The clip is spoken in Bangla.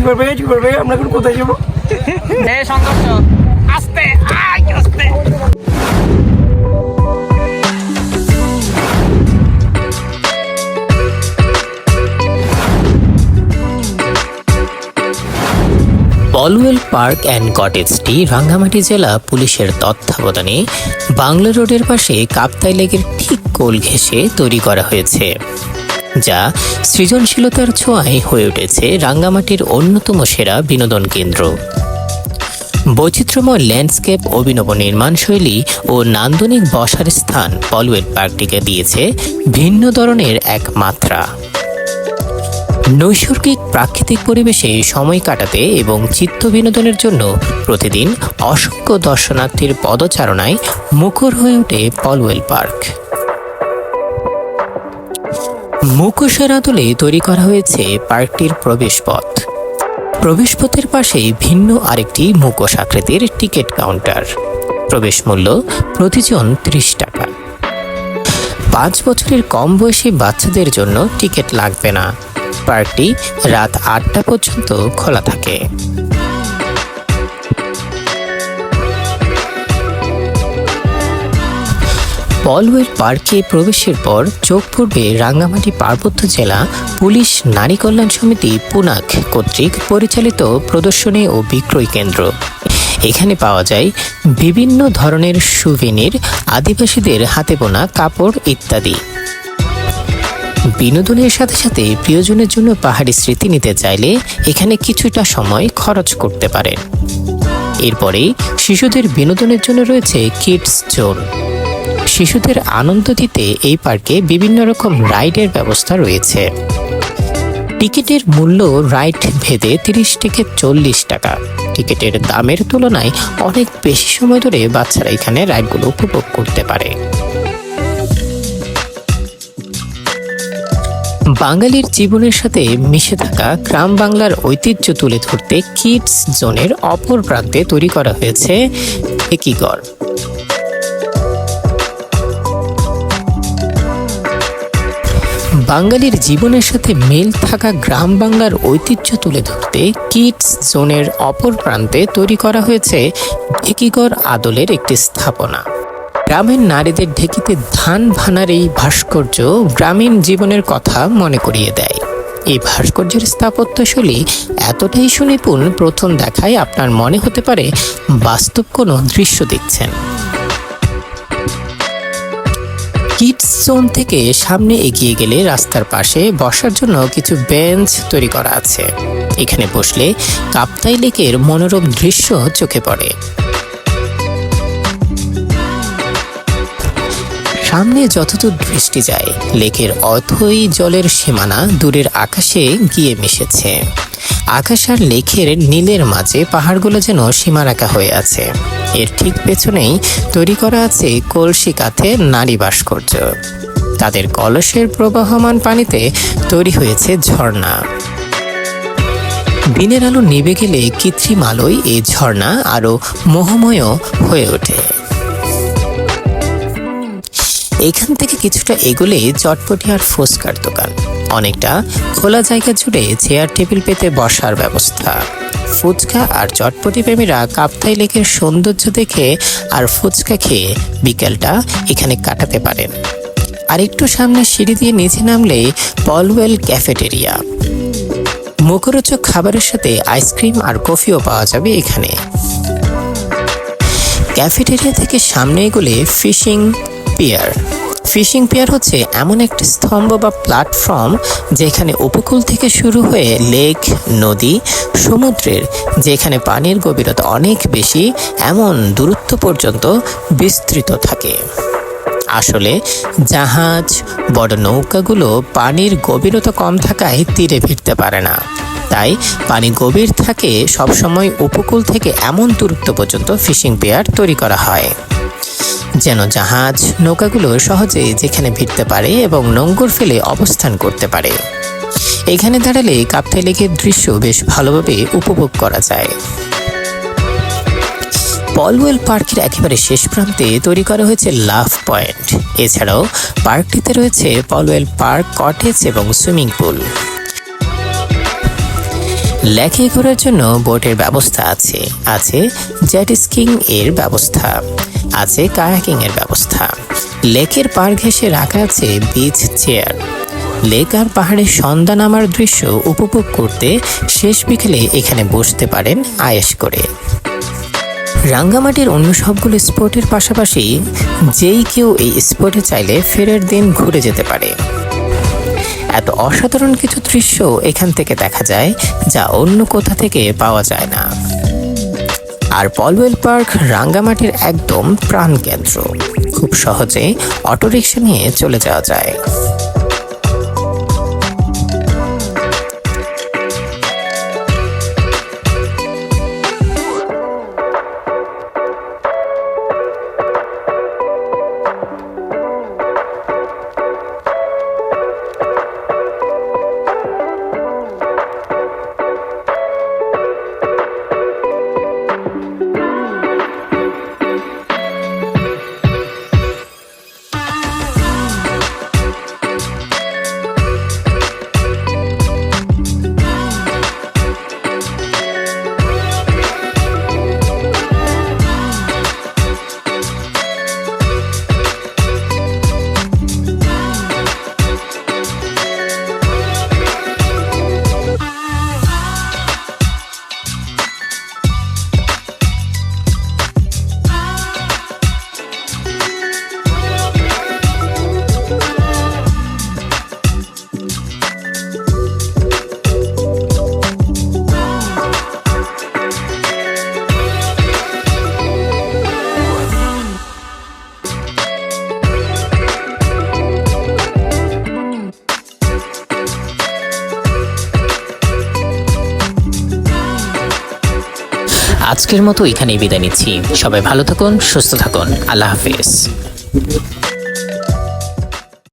কি করবে কি করবে? আমরা এখন কোথায় যাব? সংঘর্ষ। আস্তে আয়, আস্তে। পলওয়েল পার্ক অ্যান্ড কটেজটি রাঙ্গামাটি জেলা পুলিশের তত্ত্বাবধানে বাংলা রোডের পাশে কাপ্তাই লেকের ঠিক কোল ঘেঁষে তৈরি করা হয়েছে। যা সৃজনশীলতার ছোঁয়ায় হয়ে উঠেছে রাঙ্গামাটির অন্যতম সেরা বিনোদন কেন্দ্র। বৈচিত্র্যময় ল্যান্ডস্কেপ অভিনব নির্মাণ শৈলী ও নান্দনিক বসার স্থান পলওয়েল পার্কটিকে দিয়েছে ভিন্ন ধরনের এক মাত্রা। নৈসর্গিক প্রাকৃতিক পরিবেশে সময় কাটাতে এবং চিত্ত বিনোদনের জন্য প্রতিদিন অসংখ্য দর্শনার্থীর পদচারণায় মুখর হয়ে ওঠে পলওয়েল পার্ক। মুখোশের আদলে তৈরি করা হয়েছে পার্কটির প্রবেশপথ। প্রবেশপথের পাশে ভিন্ন আরেকটি মুখোশ আকৃতির টিকিট কাউন্টার। প্রবেশ মূল্য প্রতিজন ত্রিশ টাকা। পাঁচ বছরের কম বয়সী বাচ্চাদের জন্য টিকিট লাগবে না। পার্কটি রাত আটটা পর্যন্ত খোলা থাকে। পলওয়েল পার্কে প্রবেশের পর চোখ পড়বে রাঙ্গামাটি পার্বত্য জেলা পুলিশ নারী কল্যাণ সমিতি পুনাক কর্তৃক পরিচালিত প্রদর্শনী ও বিক্রয় কেন্দ্র। এখানে পাওয়া যায় বিভিন্ন ধরনের সুভেনির আদিবাসীদের হাতে বোনা কাপড় ইত্যাদি। বিনোদনের সাথে সাথে প্রিয়জনের জন্য পাহাড়ি স্মৃতি নিতে চাইলে এখানে কিছুটা সময় খরচ করতে পারেন। এরপরে শিশুদের বিনোদনের জন্য রয়েছে কিডস জোন শিশুদের আনন্দ দিতে এই পার্কে বিভিন্ন রকম রাইডের ব্যবস্থা রয়েছে। টিকিটের মূল্য রাইড ভেদে তিরিশ থেকে চল্লিশ টাকা। টিকিটের দামের তুলনায় অনেক বেশি সময় ধরে বাচ্চারা এখানে রাইডগুলো উপভোগ করতে পারে। বাঙালির জীবনের সাথে মিশে থাকা গ্রাম বাংলার ঐতিহ্য তুলে ধরতে কিডস জোনের অপর প্রান্তে তৈরি করা হয়েছে একিগড় বাঙালির জীবনের সাথে মেল থাকা গ্রাম বাংলার ঐতিহ্য তুলে ধরতে কিডস জোনের অপর প্রান্তে তৈরি করা হয়েছে ঢেকিগড় আদলের একটি স্থাপনা। গ্রামের নারীদের ঢেকিতে ধান ভানার এই ভাস্কর্য গ্রামীণ জীবনের কথা মনে করিয়ে দেয়। এই ভাস্কর্যের স্থাপত্যশৈলী এতটাই সুনিপুণ, প্রথম দেখায় আপনার মনে হতে পারে বাস্তব কোনো দৃশ্য দেখছেন। কিডস জোন থেকে সামনে এগিয়ে গেলে রাস্তার পাশে বসার জন্য কিছু বেঞ্চ তৈরি করা আছে। এখানে বসলে কাপ্তাই লেকের মনোরম দৃশ্য চোখে পড়ে। সামনে যতদূর দৃষ্টি যায়, লেকের অথই জলের সীমানা দূরের আকাশে গিয়ে মিশেছে। আকাশ আর লেকের নীলের মাঝে পাহাড়গুলো যেন সীমারেখা হয়ে আছে। এর ঠিক পেছনেই তৈরি করা আছে কলসি কাঠে নারী ভাস্কর্য। তাদের কলসের প্রবাহমান পানিতে তৈরি হয়েছে ঝর্ণা। দিনের আলো নিভে গেলে কৃত্রিম আলোয় এই ঝর্ণা আরও মোহময় হয়ে ওঠে। এখান থেকে কিছুটা এগোলে চটপটি আর ফুচকার দোকান। অনেকটা খোলা জায়গা জুড়ে চেয়ার টেবিল পেতে বসার ব্যবস্থা। ফুচকা আর চটপটি প্রেমীরা কাপ্তাই লেকের সৌন্দর্য দেখে আর ফুচকা খেয়ে বিকেলটা এখানে কাটাতে পারেন। আর একটু সামনে সিঁড়ি দিয়ে নিচে নামলে পলওয়েল ক্যাফেটেরিয়া। মুখরোচক খাবারের সাথে আইসক্রিম আর কফিও পাওয়া যাবে এখানে। ক্যাফেটেরিয়া থেকে সামনে এগোলে ফিশিং পিয়ার। ফিশিং পিয়ার হচ্ছে এমন একটি স্তম্ভ বা প্ল্যাটফর্ম যেখানে উপকূল থেকে শুরু হয়ে লেক, নদী, সমুদ্রের, যেখানে পানির গভীরতা অনেক বেশি, এমন দূরত্ব পর্যন্ত বিস্তৃত থাকে। আসলে, জাহাজ, বড় নৌকাগুলো পানির গভীরতা কম থাকায় তীরে ভিড়তে পারে না। তাই পানি গভীর থাকে সবসময় উপকূল থেকে এমন দূরত্ব পর্যন্ত ফিশিং পেয়ার তৈরি করা হয়। যেন জাহাজ, নৌকাগুলো সহজে যেখানে ভিড়তে পারে এবং নোঙ্গর ফেলে অবস্থান করতে পারে। এখানে দাঁড়ালে কাপ্তাই লেকের দৃশ্য বেশ ভালোভাবে উপভোগ করা যায়। পলওয়েল পার্কের একেবারে শেষ প্রান্তে তৈরি করা হয়েছে লাভ পয়েন্ট। এছাড়াও পার্কটিতে রয়েছে পলওয়েল পার্ক, কটেজ এবং সুইমিং পুল। লেকে ঘোরার জন্য বোটের ব্যবস্থা আছে আছে জেট স্কিং এর ব্যবস্থা। আছে কায়াকিং এর ব্যবস্থা। লেকের পার ঘেঁষে রাখা আছে বিচ চেয়ার লেক আর পাহাড়ের সন্ধ্যা নামার দৃশ্য উপভোগ করতে শেষ বিকেলে এখানে বসতে পারেন আয়েশ করে। রাঙ্গামাটির অন্য সবগুলো স্পটের পাশাপাশি যেই কেউ এই স্পটে চাইলে ফেরার দিন ঘুরে যেতে পারে। এত অসাধারণ কিছু দৃশ্য এখান থেকে দেখা যায় যা অন্য কোথা থেকে পাওয়া যায় না। আর পলওয়েল পার্ক রাঙ্গামাটির একদম প্রাণকেন্দ্র। খুব সহজে অটোরিকশা নিয়ে চলে যাওয়া যায়। আজকের মতো এখানেই বিদায় নিচ্ছি। সবাই ভালো থাকুন সুস্থ থাকুন। আল্লাহ হাফিজ।